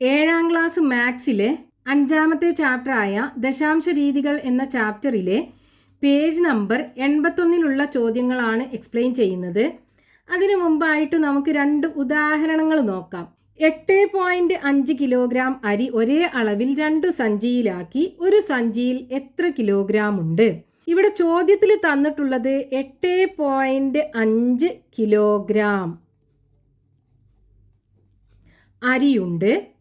ഏഴാം ക്ലാസ് മാത്സിലെ അഞ്ചാമത്തെ ചാപ്റ്ററായ ദശാംശ രീതികൾ എന്ന ചാപ്റ്ററിലെ പേജ് നമ്പർ എൺപത്തൊന്നിലുള്ള ചോദ്യങ്ങളാണ് എക്സ്പ്ലെയിൻ ചെയ്യുന്നത്. അതിനു മുമ്പായിട്ട് നമുക്ക് രണ്ട് ഉദാഹരണങ്ങൾ നോക്കാം. എട്ട് പോയിന്റ് അഞ്ച് കിലോഗ്രാം അരി ഒരേ അളവിൽ രണ്ടു സഞ്ചിയിലാക്കി ഒരു സഞ്ചിയിൽ എത്ര കിലോഗ്രാം ഉണ്ട്? ഇവിടെ ചോദ്യത്തിൽ തന്നിട്ടുള്ളത് എട്ട് പോയിന്റ് അഞ്ച് കിലോഗ്രാം അരിയുണ്ട്.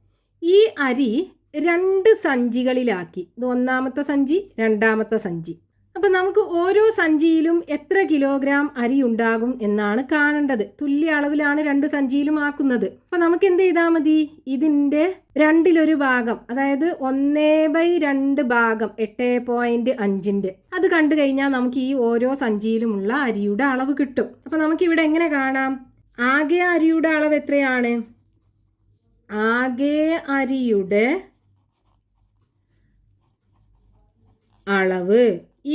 ഈ അരി രണ്ട് സഞ്ചികളിലാക്കി. ഇത് ഒന്നാമത്തെ സഞ്ചി രണ്ടാമത്തെ സഞ്ചി. അപ്പൊ നമുക്ക് ഓരോ സഞ്ചിയിലും എത്ര കിലോഗ്രാം അരി ഉണ്ടാകും എന്നാണ് കാണേണ്ടത്. തുല്യ അളവിലാണ് രണ്ട് സഞ്ചിയിലും ആക്കുന്നത്. അപ്പൊ നമുക്ക് എന്ത് ചെയ്താൽ മതി? ഇതിന്റെ രണ്ടിലൊരു ഭാഗം അതായത് ഒന്നേ ബൈ രണ്ട് ഭാഗം എട്ട് പോയിന്റ് അഞ്ചിന്റെ. അത് കണ്ടു കഴിഞ്ഞാൽ നമുക്ക് ഈ ഓരോ സഞ്ചിയിലുമുള്ള അരിയുടെ അളവ് കിട്ടും. അപ്പൊ നമുക്ക് ഇവിടെ എങ്ങനെ കാണാം? ആകെ അരിയുടെ അളവ് എത്രയാണ്? ആകെ അരിയുടെ അളവ്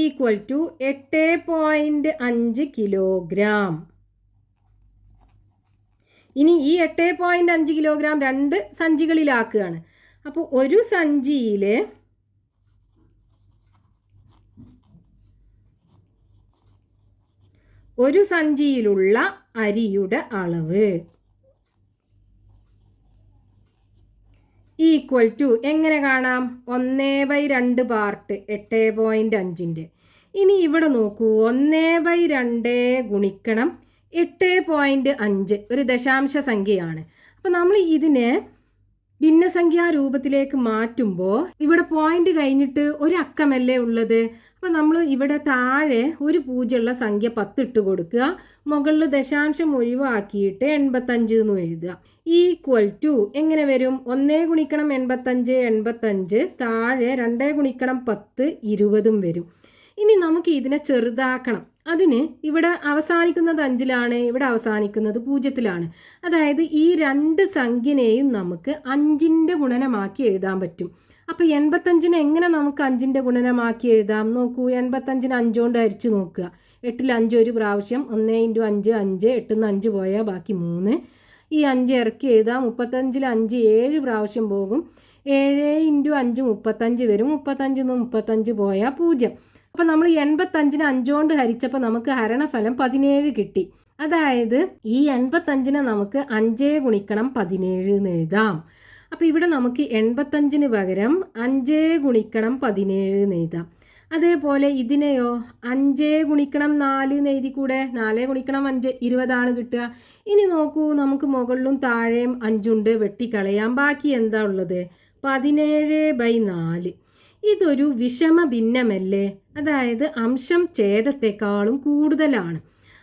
ഈക്വൽ ടു എട്ട് പോയിന്റ് അഞ്ച് കിലോഗ്രാം ഇനി ഈ എട്ട് പോയിന്റ് അഞ്ച് കിലോഗ്രാം രണ്ട് സഞ്ചികളിലാക്കുകയാണ്. അപ്പോൾ ഒരു സഞ്ചിയിൽ ഒരു സഞ്ചിയിലുള്ള അരിയുടെ അളവ്. ഈക്വൽ ടു എങ്ങനെ കാണാം? ഒന്നേ ബൈ രണ്ട് പാർട്ട് എട്ട് പോയിന്റ് അഞ്ചിന്റെ. ഇനി ഇവിടെ നോക്കൂ ഒന്നേ ബൈ രണ്ട് ഗുണിക്കണം എട്ട് പോയിന്റ് അഞ്ച് ഒരു ദശാംശ സംഖ്യയാണ്. അപ്പോൾ നമ്മൾ ഇതിനെ ഭിന്നസംഖ്യാ രൂപത്തിലേക്ക് മാറ്റുമ്പോൾ ഇവിടെ പോയിന്റ് കഴിഞ്ഞിട്ട് ഒരു അക്കമല്ലേ ഉള്ളത്? അപ്പോൾ നമ്മൾ ഇവിടെ താഴെ ഒരു പൂജ്യമുള്ള സംഖ്യ പത്തിട്ട് കൊടുക്കുക മുകളിൽ ദശാംശം ഒഴിവാക്കിയിട്ട് എൺപത്തഞ്ച് എന്ന് എഴുതുക. ഈക്വൽ ടു എങ്ങനെ വരും? ഒന്നേ ഗുണിക്കണം എൺപത്തഞ്ച് എൺപത്തഞ്ച്. താഴെ രണ്ടേ ഗുണിക്കണം പത്ത് ഇരുപതും വരും. ഇനി നമുക്ക് ഇതിനെ ചെറുതാക്കണം. അതിന് ഇവിടെ അവസാനിക്കുന്നത് അഞ്ചിലാണ് ഇവിടെ അവസാനിക്കുന്നത് പൂജ്യത്തിലാണ്. അതായത് ഈ രണ്ട് സംഖ്യനെയും നമുക്ക് അഞ്ചിന്റെ ഗുണനമാക്കി എഴുതാൻ പറ്റും. അപ്പോൾ എൺപത്തഞ്ചിന് എങ്ങനെ നമുക്ക് അഞ്ചിന്റെ ഗുണനമാക്കി എഴുതാം? നോക്കൂ എൺപത്തഞ്ചിന് അഞ്ചുകൊണ്ട് അരിച്ചു നോക്കുക. എട്ടിൽ അഞ്ച് ഒരു പ്രാവശ്യം ഒന്ന് ഇന്റു അഞ്ച് അഞ്ച് എട്ടിൽ നിന്ന് അഞ്ച് പോയാൽ ബാക്കി മൂന്ന്. ഈ അഞ്ച് ഇറക്കി എഴുതാം. മുപ്പത്തഞ്ചിൽ അഞ്ച് ഏഴ് പ്രാവശ്യം പോകും. ഏഴ് ഇന്റു അഞ്ച് മുപ്പത്തഞ്ച് വരും. മുപ്പത്തഞ്ചിൽ നിന്ന് മുപ്പത്തഞ്ച് പോയാൽ പൂജ്യം. അപ്പം നമ്മൾ എൺപത്തഞ്ചിന് അഞ്ചുകൊണ്ട് ഹരിച്ചപ്പോൾ നമുക്ക് ഹരണഫലം പതിനേഴ് കിട്ടി. അതായത് ഈ എൺപത്തഞ്ചിനെ നമുക്ക് അഞ്ചേ ഗുണിക്കണം പതിനേഴ് എന്ന് എഴുതാം. അപ്പോൾ ഇവിടെ നമുക്ക് എൺപത്തഞ്ചിന് പകരം അഞ്ചേ ഗുണിക്കണം പതിനേഴ് എന്ന് എഴുതാം. അതേപോലെ ഇതിനെയോ അഞ്ചേ ഗുണിക്കണം നാല് എഴുതി കൂടെ. നാലേ ഗുണിക്കണം അഞ്ച് ഇരുപതാണ് കിട്ടുക. ഇനി നോക്കൂ നമുക്ക് മുകളിലും താഴെയും അഞ്ചുണ്ട്. വെട്ടിക്കളയാം. ബാക്കി എന്താ ഉള്ളത്? പതിനേഴ് ബൈ നാല്. ഇതൊരു വിഷമ ഭിന്നമല്ലേ അതായത് അംശം ഛേദത്തെക്കാളും കൂടുതലാണ്.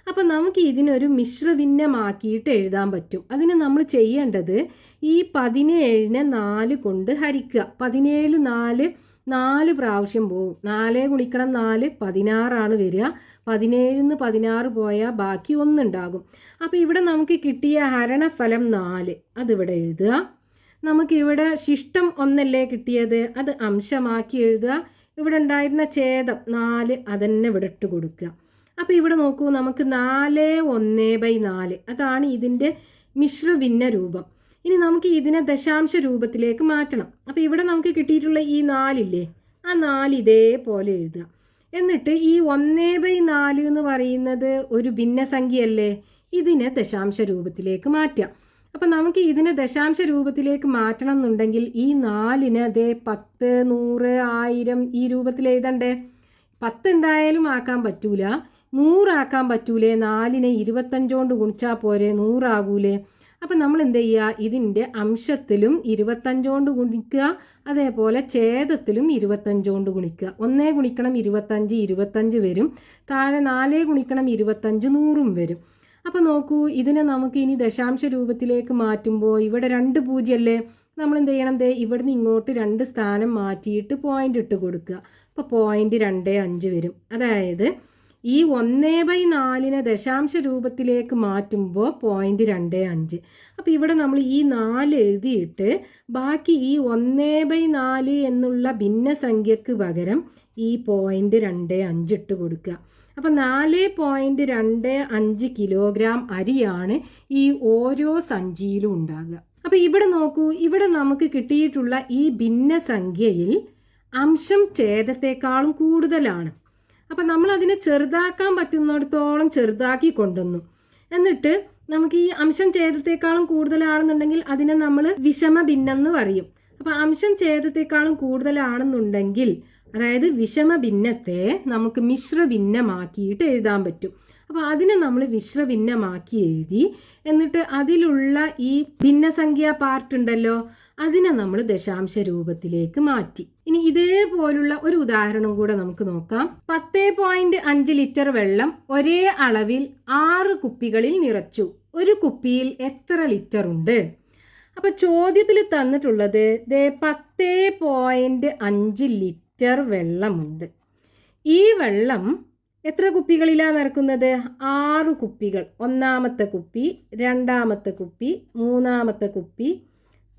അപ്പം നമുക്ക് ഇതിനൊരു മിശ്ര ഭിന്നമാക്കിയിട്ട് എഴുതാൻ പറ്റും. അതിന് നമ്മൾ ചെയ്യേണ്ടത് ഈ പതിനേഴിനെ നാല് കൊണ്ട് ഹരിക്കുക. പതിനേഴ് നാല് നാല് പ്രാവശ്യം പോകും നാല് ഗുണിക്കണം നാല് പതിനാറാണ് വരിക. പതിനേഴിൽ നിന്ന് പതിനാറ് പോയാൽ ബാക്കി ഒന്നുണ്ടാകും. അപ്പോൾ ഇവിടെ നമുക്ക് കിട്ടിയ ഹരണഫലം നാല്. അതിവിടെ എഴുതുക. നമുക്കിവിടെ ശിഷ്ടം ഒന്നല്ലേ കിട്ടിയത്? അത് അംശമാക്കി എഴുതുക. ഇവിടെ ഉണ്ടായിരുന്ന ഛേദം നാല് അതന്നെ ഇവിടെ ഇട്ട് കൊടുക്കുക. അപ്പോൾ ഇവിടെ നോക്കൂ നമുക്ക് നാല് ഒന്ന് ബൈ നാല്. അതാണ് ഇതിന്റെ മിശ്രഭിന്ന രൂപം ഇനി നമുക്ക് ഇതിനെ ദശാംശ രൂപത്തിലേക്ക് മാറ്റണം. അപ്പോൾ ഇവിടെ നമുക്ക് കിട്ടിയിട്ടുള്ള ഈ നാലില്ലേ ആ നാല് ഇതേപോലെ എഴുതുക. എന്നിട്ട് ഈ ഒന്നേ ബൈ നാല് എന്ന് പറയുന്നത് ഒരു ഭിന്നസംഖ്യയല്ലേ ഇതിനെ ദശാംശ രൂപത്തിലേക്ക് മാറ്റാം. അപ്പം നമുക്ക് ഇതിനെ ദശാംശ രൂപത്തിലേക്ക് മാറ്റണം എന്നുണ്ടെങ്കിൽ ഈ നാലിന് അതേ പത്ത് നൂറ് ആയിരം ഈ രൂപത്തിൽ എഴുതണ്ടേ. പത്ത് എന്തായാലും ആക്കാൻ പറ്റൂല. നൂറാക്കാൻ പറ്റൂലേ നാലിനെ ഇരുപത്തഞ്ചോണ്ട് ഗുണിച്ചാൽ പോരെ നൂറാകൂലേ. അപ്പം നമ്മൾ എന്ത് ചെയ്യുക ഇതിന്റെ അംശത്തിലും ഇരുപത്തഞ്ചോണ്ട് ഗുണിക്കുക അതേപോലെ ഛേദത്തിലും ഇരുപത്തഞ്ചോണ്ട് ഗുണിക്കുക. ഒന്നേ ഗുണിക്കണം ഇരുപത്തഞ്ച് ഇരുപത്തഞ്ച് വരും. താഴെ നാലേ ഗുണിക്കണം ഇരുപത്തഞ്ച് നൂറും വരും. അപ്പോൾ നോക്കൂ ഇതിനെ നമുക്ക് ഇനി ദശാംശ രൂപത്തിലേക്ക് മാറ്റുമ്പോൾ ഇവിടെ രണ്ട് പൂജ്യമല്ലേ നമ്മൾ എന്ത് ചെയ്യണം ദേ ഇവിടുന്ന് ഇങ്ങോട്ട് രണ്ട് സ്ഥാനം മാറ്റിയിട്ട് പോയിന്റ് ഇട്ട് കൊടുക്കുക. അപ്പോൾ പോയിന്റ് രണ്ട് അഞ്ച് വരും. അതായത് ഈ ഒന്നേ ബൈ നാലിനെ ദശാംശ രൂപത്തിലേക്ക് മാറ്റുമ്പോൾ പോയിന്റ് രണ്ട് അഞ്ച്. അപ്പോൾ ഇവിടെ നമ്മൾ ഈ നാല് എഴുതിയിട്ട് ബാക്കി ഈ ഒന്നേ ബൈ നാല് എന്നുള്ള ഭിന്നസംഖ്യക്ക് പകരം ഈ പോയിന്റ് രണ്ട് അഞ്ച് ഇട്ട് കൊടുക്കുക. അപ്പം നാല് പോയിന്റ് രണ്ട് അഞ്ച് കിലോഗ്രാം അരിയാണ് ഈ ഓരോ സഞ്ചിയിലും ഉണ്ടാകുക. അപ്പോൾ ഇവിടെ നോക്കൂ ഇവിടെ നമുക്ക് കിട്ടിയിട്ടുള്ള ഈ ഭിന്നസംഖ്യയിൽ അംശം ഛേദത്തെക്കാളും കൂടുതലാണ്. അപ്പം നമ്മൾ അതിനെ ചെറുതാക്കാൻ പറ്റുന്നിടത്തോളം ചെറുതാക്കി കൊണ്ടുവന്നു. എന്നിട്ട് നമുക്ക് ഈ അംശം ഛേദത്തെക്കാളും കൂടുതലാണെന്നുണ്ടെങ്കിൽ അതിനെ നമ്മൾ വിഷമ ഭിന്നെന്ന് പറയും. അപ്പം അംശം ഛേദത്തെക്കാളും കൂടുതലാണെന്നുണ്ടെങ്കിൽ അതായത് വിഷമ ഭിന്നത്തെ നമുക്ക് മിശ്ര ഭിന്നമാക്കിയിട്ട് എഴുതാൻ പറ്റും. അപ്പോൾ അതിനെ നമ്മൾ മിശ്ര ഭിന്നമാക്കി എഴുതി എന്നിട്ട് അതിലുള്ള ഈ ഭിന്നസംഖ്യ പാർട്ട് ഉണ്ടല്ലോ അതിനെ നമ്മൾ ദശാംശ രൂപത്തിലേക്ക് മാറ്റി. ഇനി ഇതേപോലുള്ള ഒരു ഉദാഹരണം കൂടെ നമുക്ക് നോക്കാം. പത്ത് പോയിന്റ് അഞ്ച് ലിറ്റർ വെള്ളം ഒരേ അളവിൽ ആറ് കുപ്പികളിൽ നിറച്ചു. ഒരു കുപ്പിയിൽ എത്ര ലിറ്റർ ഉണ്ട്? അപ്പൊ ചോദ്യത്തിൽ തന്നിട്ടുള്ളത് ദേ പത്ത് പോയിന്റ് അഞ്ച് ലിറ്റർ വെള്ളമുണ്ട്. ഈ വെള്ളം എത്ര കുപ്പികളിലാണ് നിറക്കുന്നത്? ആറ് കുപ്പികൾ. ഒന്നാമത്തെ കുപ്പി രണ്ടാമത്തെ കുപ്പി മൂന്നാമത്തെ കുപ്പി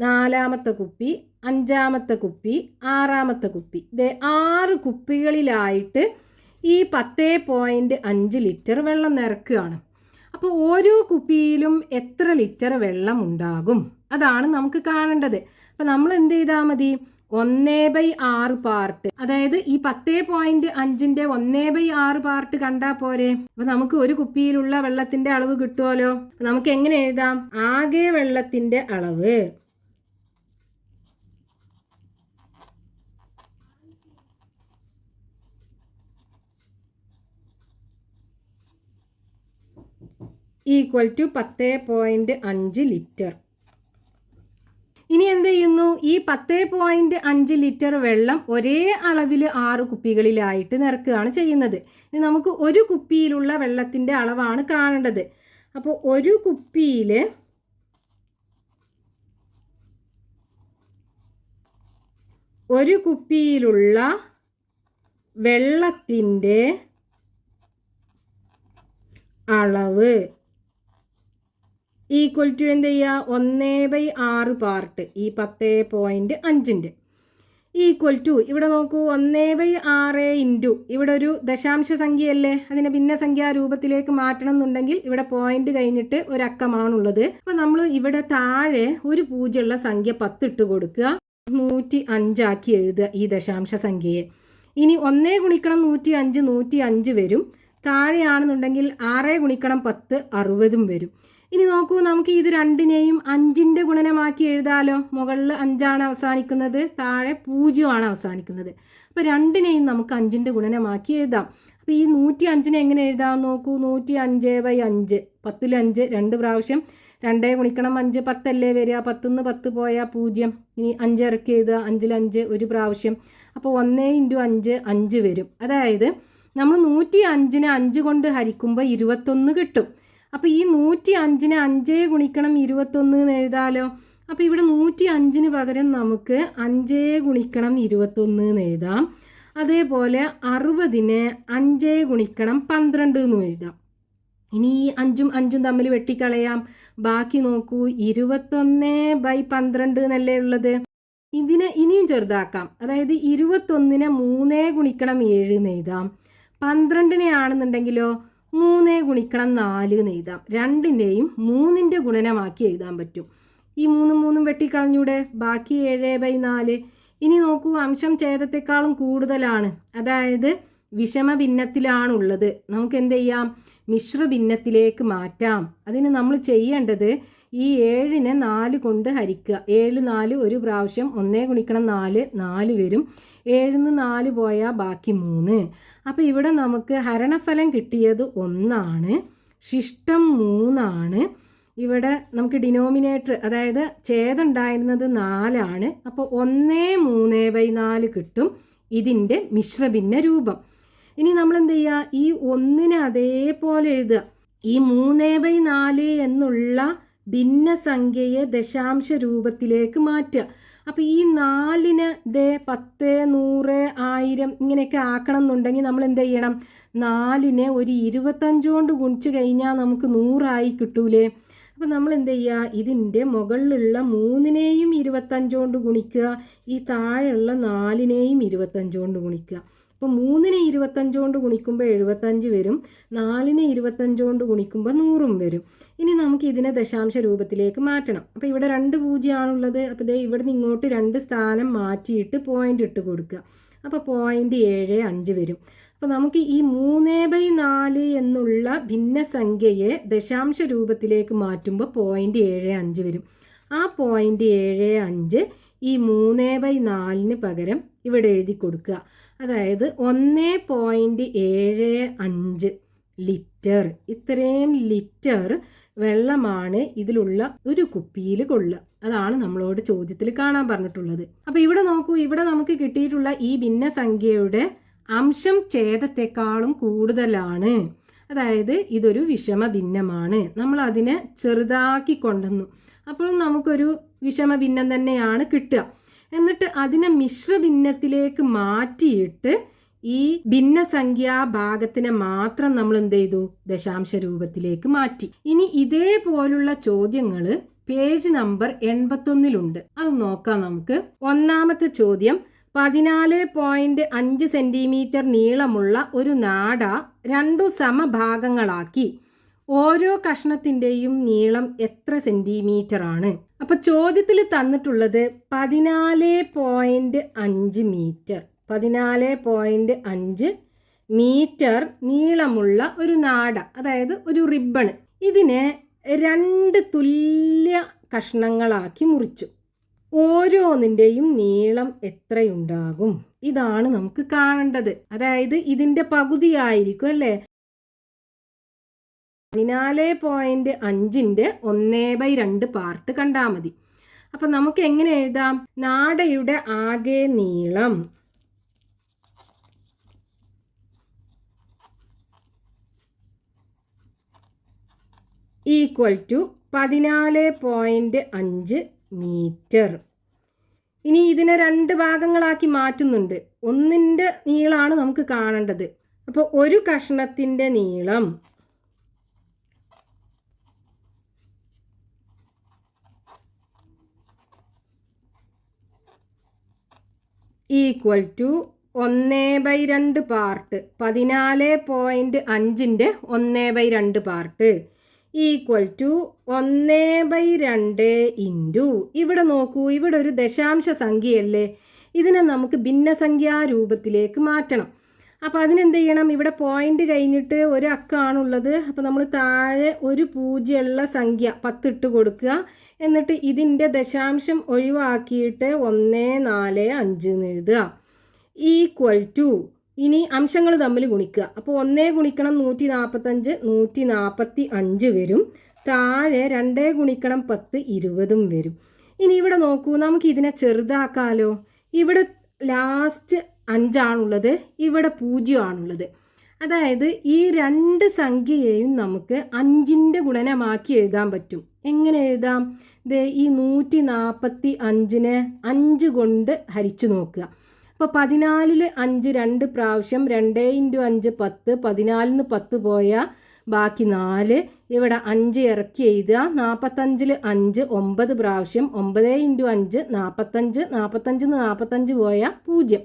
നാലാമത്തെ കുപ്പി അഞ്ചാമത്തെ കുപ്പി ആറാമത്തെ കുപ്പി. ഇത് ആറ് കുപ്പികളിലായിട്ട് ഈ പത്ത് പോയിന്റ് അഞ്ച് ലിറ്റർ വെള്ളം നിറക്കുകയാണ്. അപ്പോൾ ഓരോ കുപ്പിയിലും എത്ര ലിറ്റർ വെള്ളം ഉണ്ടാകും? അതാണ് നമുക്ക് കാണേണ്ടത്. അപ്പോൾ നമ്മൾ എന്ത് ചെയ്താൽ മതി? ഒന്നേ ബൈ ആറ് പാർട്ട്. അതായത് ഈ പത്തേ പോയിന്റ് അഞ്ചിന്റെ ഒന്നേ ബൈ ആറ് പാർട്ട് കണ്ടാൽ പോരെ? അപ്പൊ നമുക്ക് ഒരു കുപ്പിയിലുള്ള വെള്ളത്തിന്റെ അളവ് കിട്ടുമല്ലോ നമുക്ക് എങ്ങനെ എഴുതാം? ആകെ വെള്ളത്തിന്റെ അളവ് ഈക്വൽ ടു പത്ത് പോയിന്റ് അഞ്ച് ലിറ്റർ. ഇനി എന്ത് ചെയ്യുന്നു? ഈ പത്ത് പോയിന്റ് അഞ്ച് ലിറ്റർ വെള്ളം ഒരേ അളവിൽ ആറ് കുപ്പികളിലായിട്ട് നിറക്കുകയാണ് ചെയ്യുന്നത്. ഇനി നമുക്ക് ഒരു കുപ്പിയിലുള്ള വെള്ളത്തിന്റെ അളവാണ് കാണേണ്ടത്. അപ്പോൾ ഒരു കുപ്പിയിൽ ഒരു കുപ്പിയിലുള്ള വെള്ളത്തിന്റെ അളവ് ഈക്വൽ ടു എന്ത് ചെയ്യുക ഒന്നേ ബൈ ആറ് പാർട്ട്. ഈ പത്ത് പോയിന്റ് അഞ്ചിന്റെ. Equal to. ഇവിടെ നോക്കൂ ഒന്നേ ബൈ ആറ് ഇന്റു. ഇവിടെ ഒരു ദശാംശ സംഖ്യയല്ലേ? അതിനെ ഭിന്നസംഖ്യാ രൂപത്തിലേക്ക് മാറ്റണം എന്നുണ്ടെങ്കിൽ ഇവിടെ പോയിന്റ് കഴിഞ്ഞിട്ട് ഒരു അക്കമാണുള്ളത് അപ്പോൾ നമ്മൾ ഇവിടെ താഴെ ഒരു പൂജ്യമുള്ള സംഖ്യ പത്തിട്ട് കൊടുക്കുക. നൂറ്റി അഞ്ചാക്കി എഴുതുക ഈ ദശാംശ സംഖ്യയെ. ഇനി ഒന്നേ ഗുണിക്കണം നൂറ്റി അഞ്ച് നൂറ്റി അഞ്ച് വരും. താഴെയാണെന്നുണ്ടെങ്കിൽ ആറേ ഗുണിക്കണം പത്ത് അറുപതും വരും. ഇനി നോക്കൂ നമുക്ക് ഇത് രണ്ടിനെയും അഞ്ചിന്റെ ഗുണനമാക്കി എഴുതാലോ. മുകളിൽ അഞ്ചാണ് അവസാനിക്കുന്നത് താഴെ പൂജ്യമാണ് അവസാനിക്കുന്നത്. അപ്പോൾ രണ്ടിനെയും നമുക്ക് അഞ്ചിന്റെ ഗുണനമാക്കി എഴുതാം. അപ്പോൾ ഈ നൂറ്റി അഞ്ചിനെ എങ്ങനെ എഴുതാമെന്ന് നോക്കൂ നൂറ്റി അഞ്ച് ബൈ അഞ്ച്. പത്തിൽ അഞ്ച് രണ്ട് പ്രാവശ്യം. രണ്ടേ ഗുണിക്കണം അഞ്ച് പത്തല്ലേ വരിക? പത്തുനിന്ന് പത്ത് പോയാൽ പൂജ്യം. ഇനി അഞ്ച് ഇറക്കി എഴുതുക അഞ്ചിൽ അഞ്ച് ഒരു പ്രാവശ്യം. അപ്പോൾ ഒന്നേ ഇന്റു അഞ്ച് അഞ്ച് വരും. അതായത് നമ്മൾ നൂറ്റി അഞ്ചിനെ അഞ്ച് കൊണ്ട് ഹരിക്കുമ്പോൾ ഇരുപത്തൊന്ന് കിട്ടും. അപ്പോൾ ഈ നൂറ്റി അഞ്ചിന് അഞ്ചേ ഗുണിക്കണം ഇരുപത്തൊന്ന് എന്ന് എഴുതാലോ. അപ്പോൾ ഇവിടെ നൂറ്റി അഞ്ചിന് പകരം നമുക്ക് അഞ്ചേ ഗുണിക്കണം ഇരുപത്തൊന്ന് എന്ന് എഴുതാം. അതേപോലെ അറുപതിന് അഞ്ചേ ഗുണിക്കണം പന്ത്രണ്ട് എന്ന് എഴുതാം. ഇനി ഈ അഞ്ചും അഞ്ചും തമ്മിൽ വെട്ടിക്കളയാം. ബാക്കി നോക്കൂ ഇരുപത്തൊന്ന് ബൈ പന്ത്രണ്ട് എന്നല്ലേ ഉള്ളത്? ഇതിനെ ഇനിയും ചെറുതാക്കാം. അതായത് ഇരുപത്തൊന്നിനെ മൂന്നേ ഗുണിക്കണം ഏഴ് എന്ന് എഴുതാം. പന്ത്രണ്ടിനെ ആണെന്നുണ്ടെങ്കിലോ മൂന്ന് ഗുണിക്കണം നാല് എന്ന് എഴുതാം. രണ്ടിന്റെയും മൂന്നിന്റെ ഗുണനമാക്കി എഴുതാൻ പറ്റും. ഈ മൂന്നും മൂന്നും വെട്ടിക്കളഞ്ഞൂടെ? ബാക്കി ഏഴ് ബൈ നാല്. ഇനി നോക്കൂ അംശം ഛേദത്തെക്കാളും കൂടുതലാണ്. അതായത് വിഷമ ഭിന്നത്തിലാണുള്ളത് നമുക്ക് എന്ത് ചെയ്യാം? മിശ്ര ഭിന്നത്തിലേക്ക് മാറ്റാം. അതിന് നമ്മൾ ചെയ്യേണ്ടത് ഈ ഏഴിനെ നാല് കൊണ്ട് ഹരിക്കുക. ഏഴ് നാല് ഒരു പ്രാവശ്യം ഒന്നേ ഗുണിക്കണം നാല്. നാല് വരും. ഏഴിന്ന് നാല് പോയാൽ ബാക്കി മൂന്ന്. അപ്പോൾ ഇവിടെ നമുക്ക് ഹരണഫലം കിട്ടിയത് ഒന്നാണ്. ശിഷ്ടം മൂന്നാണ്. ഇവിടെ നമുക്ക് ഡിനോമിനേറ്റർ അതായത് ഛേദുണ്ടായിരുന്നത് നാലാണ്. അപ്പോൾ ഒന്നേ മൂന്ന് ബൈ നാല് കിട്ടും ഇതിന്റെ മിശ്രഭിന്ന രൂപം. ഇനി നമ്മൾ എന്ത് ചെയ്യുക ഈ ഒന്നിനെ അതേപോലെ എഴുതുക. ഈ മൂന്ന് ബൈ നാല് എന്നുള്ള ഭിന്നസംഖ്യയെ ദശാംശ രൂപത്തിലേക്ക് മാറ്റുക. അപ്പോൾ ഈ നാലിന് ദേ പത്ത് നൂറ് ആയിരം ഇങ്ങനെയൊക്കെ ആക്കണം എന്നുണ്ടെങ്കിൽ നമ്മൾ എന്ത് ചെയ്യണം? നാലിനെ ഒരു ഇരുപത്തഞ്ച് കൊണ്ട് ഗുണിച്ച് കഴിഞ്ഞാൽ നമുക്ക് നൂറായി കിട്ടൂലേ? അപ്പം നമ്മൾ എന്ത് ചെയ്യുക? ഇതിന്റെ മുകളിലുള്ള മൂന്നിനെയും ഇരുപത്തഞ്ച് കൊണ്ട് ഗുണിക്കുക. ഈ താഴെയുള്ള നാലിനെയും ഇരുപത്തഞ്ച് കൊണ്ട് ഗുണിക്കുക. അപ്പോൾ മൂന്നിനെ ഇരുപത്തഞ്ച് കൊണ്ട് ഗുണിക്കുമ്പോൾ എഴുപത്തഞ്ച് വരും. നാലിനെ ഇരുപത്തഞ്ച് കൊണ്ട് ഗുണിക്കുമ്പോൾ നൂറും വരും. ഇനി നമുക്ക് ഇതിനെ ദശാംശ രൂപത്തിലേക്ക് മാറ്റണം. അപ്പോൾ ഇവിടെ രണ്ട് പൂജ്യമാണുള്ളത്. അപ്പോൾ ദേ ഇവിടുന്ന് ഇങ്ങോട്ട് രണ്ട് സ്ഥാനം മാറ്റിയിട്ട് പോയിന്റ് ഇട്ട് കൊടുക്കുക. അപ്പോൾ പോയിന്റ് ഏഴ് അഞ്ച് വരും. അപ്പോൾ നമുക്ക് ഈ മൂന്ന് ബൈ നാല് എന്നുള്ള ഭിന്നസംഖ്യയെ ദശാംശ രൂപത്തിലേക്ക് മാറ്റുമ്പോൾ പോയിന്റ് ഏഴ് അഞ്ച് വരും. ആ പോയിന്റ് ഏഴ് അഞ്ച് ഈ മൂന്ന് ബൈ നാലിന് പകരം ഇവിടെ എഴുതി കൊടുക്കുക. അതായത് ഒന്ന് പോയിന്റ് ഏഴ് അഞ്ച് ലിറ്റർ. ഇത്രയും ലിറ്റർ വെള്ളമാണ് ഇതിലുള്ള ഒരു കുപ്പിയിൽ കൊള്ളുക. അതാണ് നമ്മളോട് ചോദ്യത്തിൽ കാണാൻ പറഞ്ഞിട്ടുള്ളത്. അപ്പോൾ ഇവിടെ നോക്കൂ ഇവിടെ നമുക്ക് കിട്ടിയിട്ടുള്ള ഈ ഭിന്നസംഖ്യയുടെ അംശം ഛേദത്തെക്കാളും കൂടുതലാണ്. അതായത് ഇതൊരു വിഷമ ഭിന്നമാണ് നമ്മൾ അതിനെ ചെറുതാക്കി കൊണ്ടുവന്നു. അപ്പോഴും നമുക്കൊരു വിഷമ ഭിന്നം തന്നെയാണ് കിട്ടുക. എന്നിട്ട് അതിനെ മിശ്ര ഭിന്നത്തിലേക്ക് മാറ്റിയിട്ട് ഈ ഭിന്നസംഖ്യാ ഭാഗത്തിനെ മാത്രം നമ്മൾ എന്ത് ചെയ്തു? ദശാംശ രൂപത്തിലേക്ക് മാറ്റി. ഇനി ഇതേപോലുള്ള ചോദ്യങ്ങൾ പേജ് നമ്പർ എൺപത്തൊന്നിലുണ്ട്. അത് നോക്കാം നമുക്ക്. ഒന്നാമത്തെ ചോദ്യം പതിനാല് പോയിന്റ് അഞ്ച് സെന്റിമീറ്റർ നീളമുള്ള ഒരു നാട രണ്ടു സമഭാഗങ്ങളാക്കി. ഓരോ കഷ്ണത്തിന്റെയും നീളം എത്ര സെന്റിമീറ്റർ ആണ്? അപ്പൊ ചോദ്യത്തിൽ തന്നിട്ടുള്ളത് പതിനാല് പോയിന്റ് അഞ്ച് മീറ്റർ പതിനാല് പോയിന്റ് അഞ്ച് മീറ്റർ നീളമുള്ള ഒരു നാട അതായത് ഒരു റിബണ് ഇതിനെ രണ്ട് തുല്യ കഷ്ണങ്ങളാക്കി മുറിച്ചു. ഓരോന്നിന്റെയും നീളം എത്രയുണ്ടാകും? ഇതാണ് നമുക്ക് കാണേണ്ടത്. അതായത് ഇതിന്റെ പകുതിയായിരിക്കും അല്ലേ? പതിനാല് പോയിന്റ് അഞ്ചിന്റെ ഒന്നേ ബൈ രണ്ട് പാർട്ട് കണ്ടാൽ മതി. അപ്പം നമുക്ക് എങ്ങനെ എഴുതാം? നാടയുടെ ആകെ നീളം. ഈക്വൽ ടു പതിനാല് പോയിന്റ് അഞ്ച് മീറ്റർ. ഇനി ഇതിനെ രണ്ട് ഭാഗങ്ങളാക്കി മാറ്റുന്നുണ്ട്. ഒന്നിന്റെ നീളമാണ് നമുക്ക് കാണേണ്ടത്. അപ്പോൾ ഒരു കഷ്ണത്തിന്റെ നീളം. ഈക്വൽ ടു ഒന്ന് ബൈ രണ്ട് പാർട്ട്. പതിനാല് പോയിന്റ് അഞ്ചിന്റെ ഒന്ന് ബൈ രണ്ട് പാർട്ട്. ഈക്വൽ ടു ഒന്ന് ബൈ രണ്ട് ഇന്റു. ഇവിടെ നോക്കൂ ഇവിടെ ഒരു ദശാംശ സംഖ്യയല്ലേ? ഇതിനെ നമുക്ക് ഭിന്നസംഖ്യാ രൂപത്തിലേക്ക് മാറ്റണം. അപ്പോൾ അതിനെന്ത് ചെയ്യണം? ഇവിടെ പോയിന്റ് കഴിഞ്ഞിട്ട് ഒരു അക്കാണുള്ളത്. അപ്പോൾ നമ്മൾ താഴെ ഒരു പൂജ്യമുള്ള സംഖ്യ പത്തിട്ട് കൊടുക്കുക. എന്നിട്ട് ഇതിന്റെ ദശാംശം ഒഴിവാക്കിയിട്ട് ഒന്ന് നാല് അഞ്ച് എന്ന് എഴുതുക. ഈക്വൽ ടു ഇനി അംശങ്ങൾ തമ്മിൽ ഗുണിക്കുക. അപ്പോൾ ഒന്നേ ഗുണിക്കണം നൂറ്റി നാൽപ്പത്തഞ്ച് നൂറ്റി നാൽപ്പത്തി അഞ്ച് വരും. താഴെ രണ്ടേ ഗുണിക്കണം പത്ത് ഇരുപതും വരും. ഇനി ഇവിടെ നോക്കൂ നമുക്ക് ഇതിനെ ചെറുതാക്കാലോ? ഇവിടെ ലാസ്റ്റ് അഞ്ചാണുള്ളത് ഇവിടെ പൂജ്യമാണുള്ളത്. അതായത് ഈ രണ്ട് സംഖ്യയെയും നമുക്ക് അഞ്ചിന്റെ ഗുണനമാക്കി എഴുതാൻ പറ്റും. എങ്ങനെ എഴുതാം? ഈ നൂറ്റി നാൽപ്പത്തി അഞ്ചിനെ അഞ്ച് കൊണ്ട് ഹരിച്ചു നോക്കുക. അപ്പോൾ പതിനാലിൽ അഞ്ച് രണ്ട് പ്രാവശ്യം രണ്ട് ഇന്റു അഞ്ച് പത്ത് പതിനാലിന് പത്ത് പോയ ബാക്കി നാല് ഇവിടെ അഞ്ച് ഇറക്കി എഴുതുക. നാൽപ്പത്തഞ്ചിൽ അഞ്ച് ഒമ്പത് പ്രാവശ്യം ഒമ്പത് ഇന്റു അഞ്ച് നാൽപ്പത്തഞ്ച് നിന്ന് നാൽപ്പത്തഞ്ച് പോയാൽ പൂജ്യം.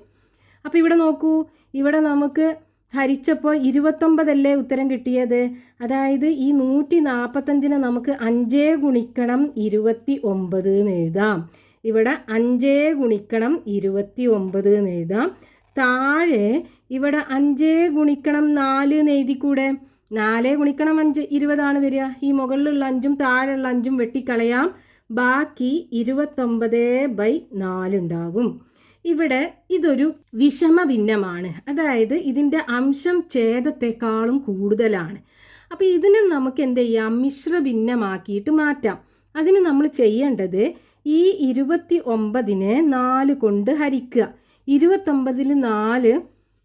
അപ്പോൾ ഇവിടെ നോക്കൂ ഇവിടെ നമുക്ക് ഹരിച്ചപ്പോൾ ഇരുപത്തൊമ്പതല്ലേ ഉത്തരം കിട്ടിയത്? അതായത് ഈ നൂറ്റി നാൽപ്പത്തഞ്ചിനെ നമുക്ക് അഞ്ചേ ഗുണിക്കണം ഇരുപത്തി ഒമ്പത് എന്ന് എഴുതാം. ഇവിടെ അഞ്ചേ ഗുണിക്കണം ഇരുപത്തി ഒമ്പത് എന്ന് എഴുതാം. താഴെ ഇവിടെ അഞ്ചേ ഗുണിക്കണം നാല് എന്ന് എഴുതിക്കൂടെ? നാല് ഗുണിക്കണം അഞ്ച് ഇരുപതാണ് വരിക. ഈ മുകളിലുള്ള അഞ്ചും താഴെയുള്ള അഞ്ചും വെട്ടിക്കളയാം. ബാക്കി ഇരുപത്തൊമ്പത് ബൈ നാലുണ്ടാകും ഇവിടെ ഇതൊരു വിഷമ ഭിന്നമാണ് അതായത് ഇതിന്റെ അംശം ഛേദത്തെക്കാളും കൂടുതലാണ്. അപ്പോൾ ഇതിനെ നമുക്ക് എന്ത് ചെയ്യാം? മിശ്ര ഭിന്നമാക്കിയിട്ട് മാറ്റാം. അതിന് നമ്മൾ ചെയ്യേണ്ടത് ഈ ഇരുപത്തി ഒമ്പതിനെ നാല് കൊണ്ട് ഹരിക്കുക. ഇരുപത്തൊമ്പതിൽ നാല്